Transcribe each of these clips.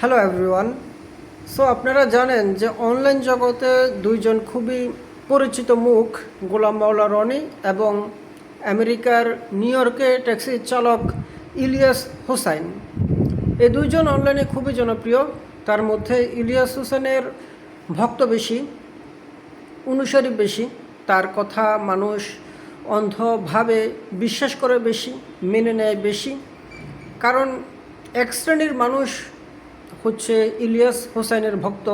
Hello everyone so আপনারা জানেন যে অনলাইন জগতে দুইজন খুবই পরিচিত মুখ, গোলাম মাওলা রনি এবং আমেরিকার নিউ ইয়র্কে ট্যাক্সি চালক ইলিয়াস হোসাইন। এই দুইজন অনলাইনে খুবই জনপ্রিয়। তার মধ্যে ইলিয়াস হোসেনের ভক্ত বেশি, অনুসারী বেশি, তার কথা মানুষ অন্ধভাবে বিশ্বাস করে বেশি, মেনে নেয় বেশি। কারণ এক শ্রেণির মানুষ হচ্ছে ইলিয়াস হোসেনের ভক্ত।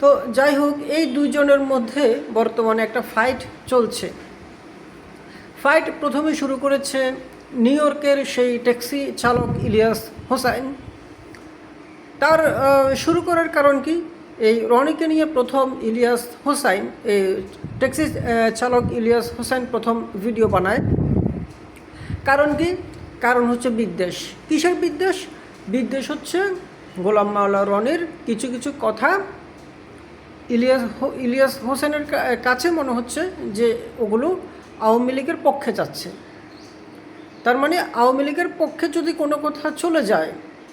তো যাই হোক, এই দুইজনের মধ্যে বর্তমানে একটা ফাইট চলছে। ফাইট প্রথমে শুরু করেছে নিউ ইয়র্কের সেই ট্যাক্সি চালক ইলিয়াস হোসাইন তার শুরু করার কারণ কি? এই রনিকে নিয়ে প্রথম ইলিয়াস হোসাইন এই ট্যাক্সি চালক ইলিয়াস হোসাইন প্রথম ভিডিও বানায়। কারণ কি? কারণ হচ্ছে বিদ্বেষ। কিসের বিদ্বেষ? বিদ্বেষ হচ্ছে গোলাম মাওলা রনির কিছু কিছু কথা ইলিয়াস ইলিয়াস হোসেনের কাছে মনে হচ্ছে যে ওগুলো আওয়ামী লীগের পক্ষে যাচ্ছে। তার মানে আওয়ামী লীগের পক্ষে যদি কোনো কথা চলে যায়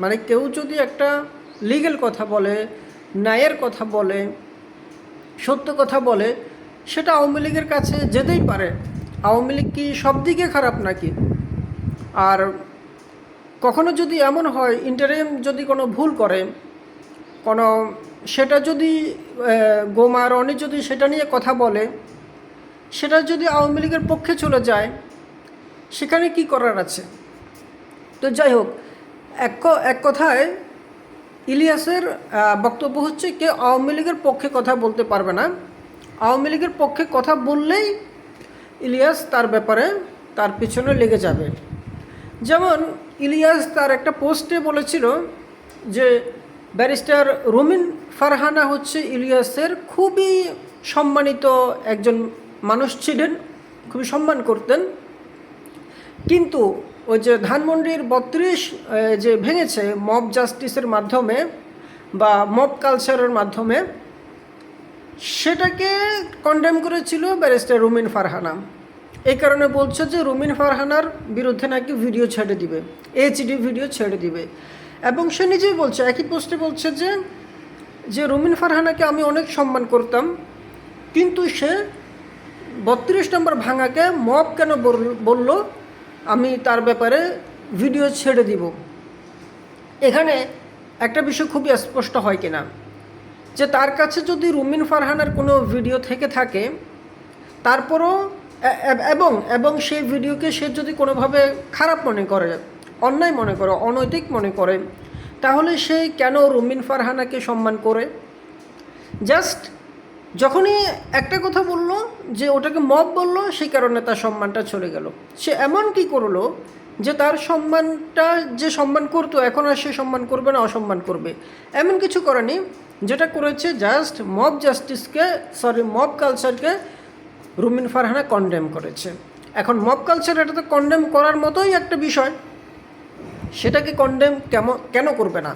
মানে কেউ যদি একটা লিগেল কথা বলে, ন্যায়ের কথা বলে, সত্য কথা বলে, সেটা আওয়ামী লীগের কাছে যেতেই পারে। আওয়ামী লীগ কি সব দিকে খারাপ নাকি? আর কখনো যদি এমন হয় ইন্টারিম যদি কোনো ভুল করে, কোনো সেটা যদি গোমা রনি যদি সেটা নিয়ে কথা বলে, সেটা যদি আওয়ামী লীগের পক্ষে চলে যায়, সেখানে কি করার আছে? তো যাই হোক, এক এক কথায় ইলিয়াসের বক্তব্য হচ্ছে কেউ আওয়ামী লীগের পক্ষে কথা বলতে পারবে না। আওয়ামী লীগের পক্ষে কথা বললেই ইলিয়াস তার ব্যাপারে তার পিছনে লেগে যাবে। যেমন ইলিয়াস তার একটা পোস্টে বলেছিল যে ব্যারিস্টার রুমিন ফারহানা হচ্ছে ইলিয়াসের খুবই সম্মানিত একজন মানুষ ছিলেন, খুবই সম্মান করতেন। কিন্তু ওই যে ধানমন্ডির বত্রিশ যে ভেঙেছে মব জাস্টিসের মাধ্যমে বা মব কালচারের মাধ্যমে, সেটাকে কন্ডেম করেছিল ব্যারিস্টার রুমিন ফারহানা। এই কারণে বলছে যে রুমিন ফারহানার বিরুদ্ধে নাকি ভিডিও ছেড়ে দিবে এইচডি ভিডিও ছেড়ে দিবে। এবং সে নিজেই বলছে, একই পোস্টে বলছে যে যে রুমিন ফারহানাকে আমি অনেক সম্মান করতাম, কিন্তু সে বত্রিশ নম্বর ভাঙাকে মব কেন বল- বলল, আমি তার ব্যাপারে ভিডিও ছেড়ে দিব। এখানে একটা বিষয় খুবই স্পষ্ট হয় কিনা, যে তার কাছে যদি রুমিন ফারহানার কোনো ভিডিও থেকে থাকে, তারপরও এবং এবং সেই ভিডিওকে সে যদি কোনোভাবে খারাপ মনে করে, অন্যায় মনে করে, অনৈতিক মনে করে, তাহলে সে কেন রুমিন ফারহানাকে সম্মান করে? জাস্ট যখনই একটা কথা বলল, যে ওটাকে মব বলল, সেই কারণে তার সম্মানটা চলে গেল। সে এমন কি করল, যে তার সম্মানটা, যে সম্মান করতো, এখন আর সে সম্মান করবে না, অসম্মান করবে। এমন কিছু করেনি, যেটা করেছে জাস্ট মব জাস্টিসকে সরি মব কালচারকে রুমিন ফারহানা কন্ডেম করেছে। এখন মব কালচার এটা তো কন্ডেম করার মতোই একটা বিষয়। সেটাকে কন্ডেম কেমন, কেন করবে না?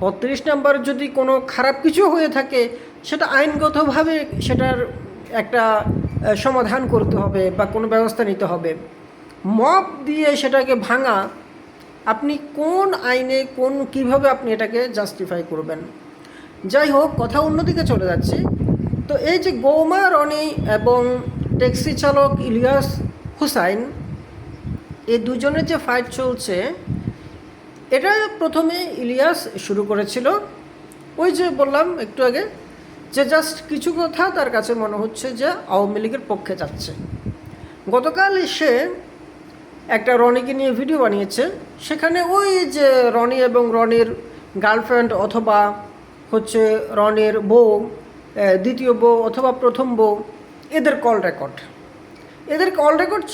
বত্রিশ নাম্বার যদি কোনো খারাপ কিছু হয়ে থাকে, সেটা আইনগতভাবে সেটার একটা সমাধান করতে হবে বা কোনো ব্যবস্থা নিতে হবে। মব দিয়ে সেটাকে ভাঙা, আপনি কোন আইনে, কোন, কীভাবে আপনি এটাকে জাস্টিফাই করবেন? যাই হোক, কথা অন্যদিকে চলে যাচ্ছে। তো এই যে গৌমা রনি এবং ট্যাক্সি চালক ইলিয়াস হুসাইন, এই দুজনের যে ফাইট চলছে, এটা প্রথমে ইলিয়াস শুরু করেছিল। ওই যে বললাম একটু আগে যে জাস্ট কিছু কথা তার কাছে মনে হচ্ছে যে আওয়ামী লীগের পক্ষে যাচ্ছে। গতকাল সে একটা রনিকে নিয়ে ভিডিও বানিয়েছে। সেখানে ওই যে রনি এবং রনির গার্লফ্রেন্ড অথবা হচ্ছে রনির বউ দ্বিতীয় বউ অথবা প্রথম বউ, এদের কল রেকর্ড এদের কল রেকর্ড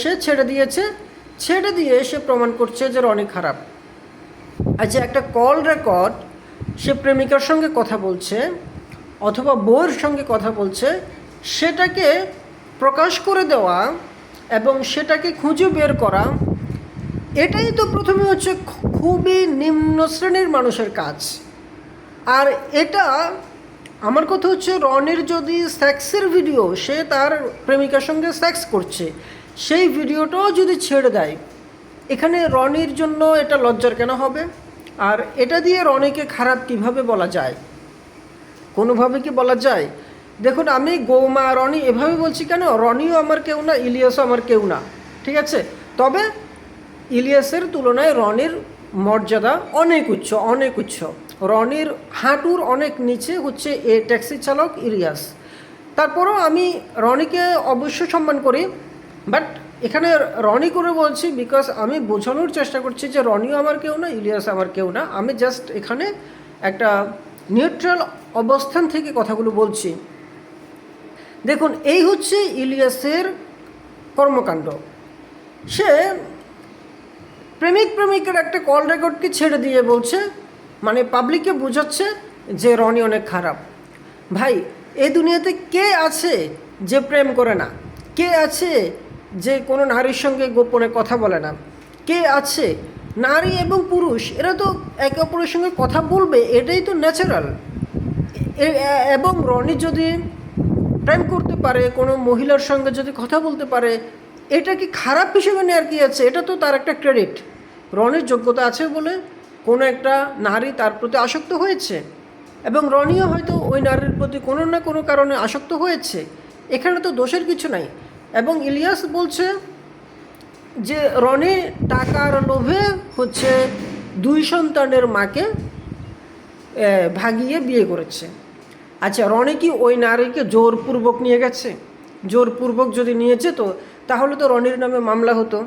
সে ছেড়ে দিয়েছে। ছেড়ে দিয়ে সে প্রমাণ করছে যে রনি খারাপ। আচ্ছা একটা কল রেকর্ড সে প্রেমিকার সঙ্গে কথা বলছে অথবা বউয়ের সঙ্গে কথা বলছে, সেটাকে প্রকাশ করে দেওয়া এবং সেটাকে খুঁজে বের করা, এটাই তো প্রথমে হচ্ছে খুবই নিম্ন শ্রেণির মানুষের কাজ। আর এটা আমার কথা হচ্ছে, রনির যদি সেক্সের ভিডিও সে তার প্রেমিকার সঙ্গে সেক্স করছে, সেই ভিডিওটাও যদি ছেড়ে দেয়, এখানে রনির জন্য এটা লজ্জার কেন হবে? আর এটা দিয়ে রনিকে খারাপ কীভাবে বলা যায়? কোনোভাবে কি বলা যায়? দেখুন, আমি গৌমা, রনি এভাবে বলছি কেন? রনিও আমার কেউ না, ইলিয়াসও আমার কেউ না, ঠিক আছে? তবে ইলিয়াসের তুলনায় রনির মর্যাদা অনেক উচ্চ অনেক উচ্চ। রনির হাঁটুর অনেক নিচে হচ্ছে এ ট্যাক্সি চালক ইলিয়াস। তারপরেও আমি রনিকে অবশ্য সম্মান করি, বাট এখানে রনি করে বলছি বিকজ আমি বোঝানোর চেষ্টা করছি যে রনিও আমার কেউ না, ইলিয়াস আমার কেউ না। আমি জাস্ট এখানে একটা নিউট্রাল অবস্থান থেকে কথাগুলো বলছি। দেখুন, এই হচ্ছে ইলিয়াসের কর্মকাণ্ড। সে প্রেমিক প্রেমিকের একটা কল রেকর্ডকে ছেড়ে দিয়ে বলছে মানে পাবলিককে বোঝাচ্ছে যে রনি অনেক খারাপ। ভাই এই দুনিয়াতে কে আছে যে প্রেম করে না? কে আছে যে কোনো নারীর সঙ্গে গোপনে কথা বলে না? কে আছে নারী এবং পুরুষ, এরা তো একে অপরের সঙ্গে কথা বলবে, এটাই তো ন্যাচারাল এবং রনি যদি প্রেম করতে পারে, কোনো মহিলার সঙ্গে যদি কথা বলতে পারে, এটা কি খারাপ হিসেবে নেওয়ার কি আছে? এটা তো তার একটা ক্রেডিট রনির যোগ্যতা আছে বলে কোনো একটা নারী তার প্রতি আসক্ত হয়েছে এবং রনিও হয়তো ওই নারীর প্রতি কোনো না কোনো কারণে আসক্ত হয়েছে। এখানে তো দোষের কিছু নাই। এবং ইলিয়াস বলছে যে রনি টাকার লোভে হচ্ছে দুই সন্তানের মাকে ভাগিয়ে বিয়ে করেছে। আচ্ছা রনি কি ওই নারীকে জোরপূর্বক নিয়ে গেছে? জোরপূর্বক যদি নিয়ে যেত তাহলে তো রনির নামে মামলা হতো,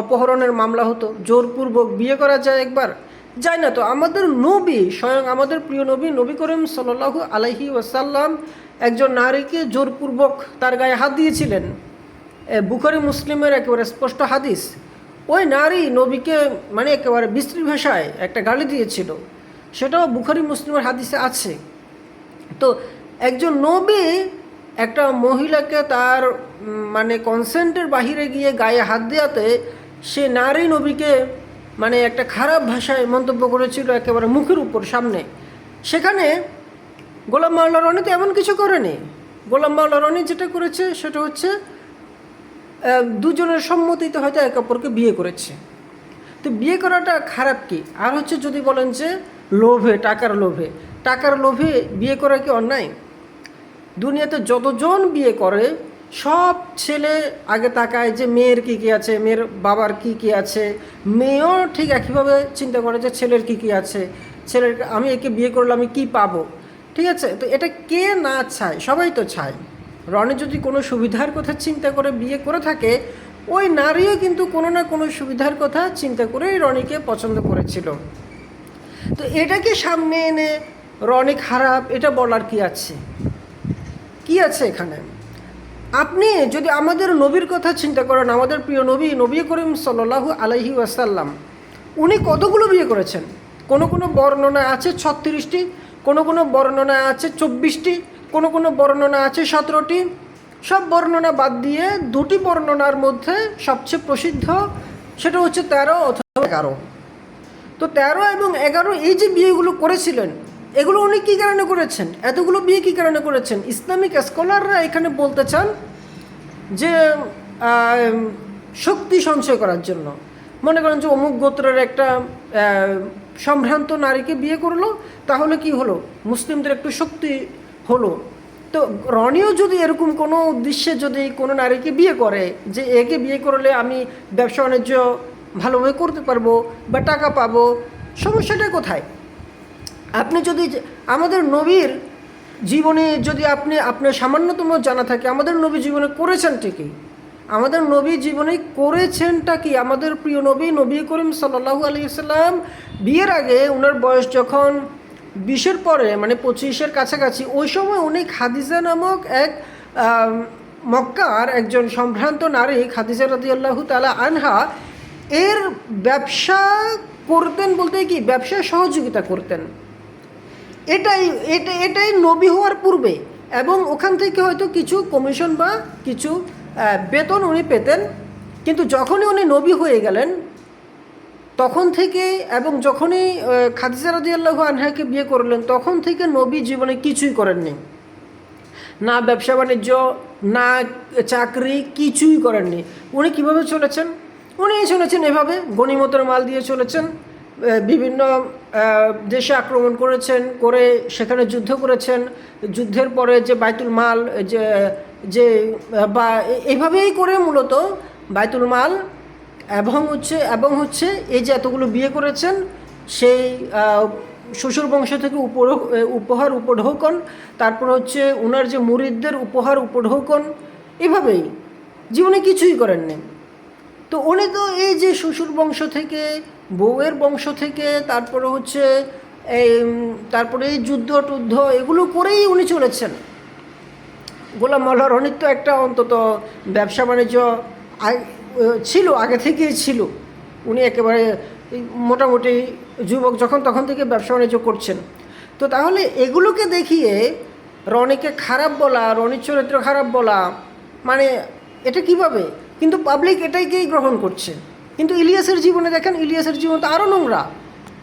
অপহরণের মামলা হতো। জোরপূর্বক বিয়ে করা যায় একবার যায় না তো, আমাদের নবী, স্বয়ং আমাদের প্রিয় নবী নবী করিম সাল্লাহু আলাইহি ওয়াসাল্লাম একজন নারীকে জোরপূর্বক তার গায়ে হাত দিয়েছিলেন। বুখারি মুসলিমের একেবারে স্পষ্ট হাদিস। ওই নারী নবীকে মানে একেবারে বিশ্রী ভাষায় একটা গালি দিয়েছিল। সেটাও বুখারি মুসলিমের হাদিসে আছে। তো একজন নবী একটা মহিলাকে তার মানে কনসেন্টের বাহিরে গিয়ে গায়ে হাত দেওয়াতে সে নারী নবীকে মানে একটা খারাপ ভাষায় মন্তব্য করেছিল একেবারে মুখের উপর, সামনে। সেখানে গোলাম মাওলা রনি তো এমন কিছু করেনি। গোলাম মাওলা রনি যেটা করেছে সেটা হচ্ছে দুজনের সম্মতিতে হয়তো একে অপরকে বিয়ে করেছে। তো বিয়ে করাটা খারাপ কি? আর হচ্ছে যদি বলেন যে লোভে, টাকার লোভে। টাকার লোভে বিয়ে করা কি অন্যায়? দুনিয়াতে যতজন বিয়ে করে সব ছেলে আগে তাকায় যে মেয়ের কী কী আছে, মেয়ের বাবার কী কী আছে। মেয়েও ঠিক একইভাবে চিন্তা করে যে ছেলের কী কী আছে। ছেলের, আমি একে বিয়ে করলে আমি কী পাবো? ঠিক আছে? তো এটা কে না চায়? সবাই তো চায়। রনি যদি কোনো সুবিধার কথা চিন্তা করে বিয়ে করে থাকে, ওই নারীও কিন্তু কোনো না কোনো সুবিধার কথা চিন্তা করেই রনিকে পছন্দ করেছিল। তো এটাকে সামনে এনে রনি খারাপ? এটা বলার কি আছে? কি আছে এখানে? আপনি যদি আমাদের নবীর কথা চিন্তা করেন, আমাদের প্রিয় নবী নবী করিম সাল্লাহু আলাইহি ওয়াসাল্লাম, উনি কতগুলো বিয়ে করেছেন? কোনো কোনো বর্ণনা আছে ছত্রিশটি, কোনো কোনো বর্ণনা আছে চব্বিশটি, কোনো কোনো বর্ণনা আছে সতেরোটি। সব বর্ণনা বাদ দিয়ে দুটি বর্ণনার মধ্যে সবচেয়ে প্রসিদ্ধ সেটা হচ্ছে তেরো অথবা এগারো। তো তেরো এবং এগারো এই যে বিয়েগুলো করেছিলেন এগুলো উনি কী কারণে করেছেন? এতগুলো বিয়ে কী কারণে করেছেন? ইসলামিক স্কলাররা এখানে বলতে চান যে শক্তি সঞ্চয় করার জন্য। মনে করেন যে অমুক গোত্রের একটা সম্ভ্রান্ত নারীকে বিয়ে করল, তাহলে কি হলো? মুসলিমদের একটু শক্তি হলো। তো রনিও যদি এরকম কোনো উদ্দেশ্যে যদি কোনো নারীকে বিয়ে করে, যে একে বিয়ে করলে আমি ব্যবসা বাণিজ্য ভালোভাবে করতে পারব বা টাকা পাবো, সমস্যাটা কোথায়? আপনি যদি আমাদের নবীর জীবনে যদি আপনি, আপনার সামান্যতম জানা থাকে, আমাদের নবী জীবনে করেছেন ঠিকই। আমাদের নবী জীবনে করেছেনটা কি? আমাদের প্রিয় নবী নবী করিম সাল্লাহু আলি সাল্লাম বিয়ের আগে ওনার বয়স যখন বিশের পরে মানে পঁচিশের কাছাকাছি, ওই সময় উনি খাদিজা নামক এক মক্কার একজন সম্ভ্রান্ত নারী, খাদিজা রাদিয়াল্লাহু তালা আনহা, এর ব্যবসা করতেন বলতে কি? ব্যবসায় সহযোগিতা করতেন। এটাই, এটা, এটাই নবী হওয়ার পূর্বে। এবং ওখান থেকে হয়তো কিছু কমিশন বা কিছু বেতন উনি পেতেন। কিন্তু যখনই উনি নবী হয়ে গেলেন, তখন থেকে এবং যখনই খাদিজা রাদিয়াল্লাহু আনহাকে বিয়ে করলেন, তখন থেকে নবী জীবনে কিছুই করেননি। না ব্যবসা বাণিজ্য, না চাকরি, কিছুই করেননি। উনি কীভাবে চলেছেন? উনি চলেছেন এভাবে, গণিমতের মাল দিয়ে চলেছেন। বিভিন্ন দেশে আক্রমণ করেছেন, করে সেখানে যুদ্ধ করেছেন। যুদ্ধের পরে যে বাইতুল মাল, যে যে, বা এইভাবেই করে মূলত বাইতুল মাল এবং হচ্ছে এবং হচ্ছে এই যে এতগুলো বিয়ে করেছেন, সেই শ্বশুর বংশ থেকে উপর উপহার উপঢৌকন, তারপর হচ্ছে ওনার যে মুরিদদের উপহার উপঢৌকন, এভাবেই। জীবনে কিছুই করেননি। তো উনি তো এই যে শ্বশুর বংশ থেকে বউয়ের বংশ থেকে তারপরে হচ্ছে এই তারপরে এই যুদ্ধ টুদ্ধ এগুলো করেই উনি চলেছেন। গোলাম মোল্লা রনির তো একটা অন্তত ব্যবসা বাণিজ্য ছিল, আগে থেকেই ছিল। উনি একেবারে মোটামুটি যুবক যখন তখন থেকে ব্যবসা বাণিজ্য করছেন। তো তাহলে এগুলোকে দেখিয়ে রনিকে খারাপ বলা, রনির চরিত্র খারাপ বলা মানে এটা কীভাবে? কিন্তু পাবলিক এটাইকেই গ্রহণ করছে। কিন্তু ইলিয়াসের জীবনে দেখেন ইলিয়াসের জীবন তো আরও নোংরা।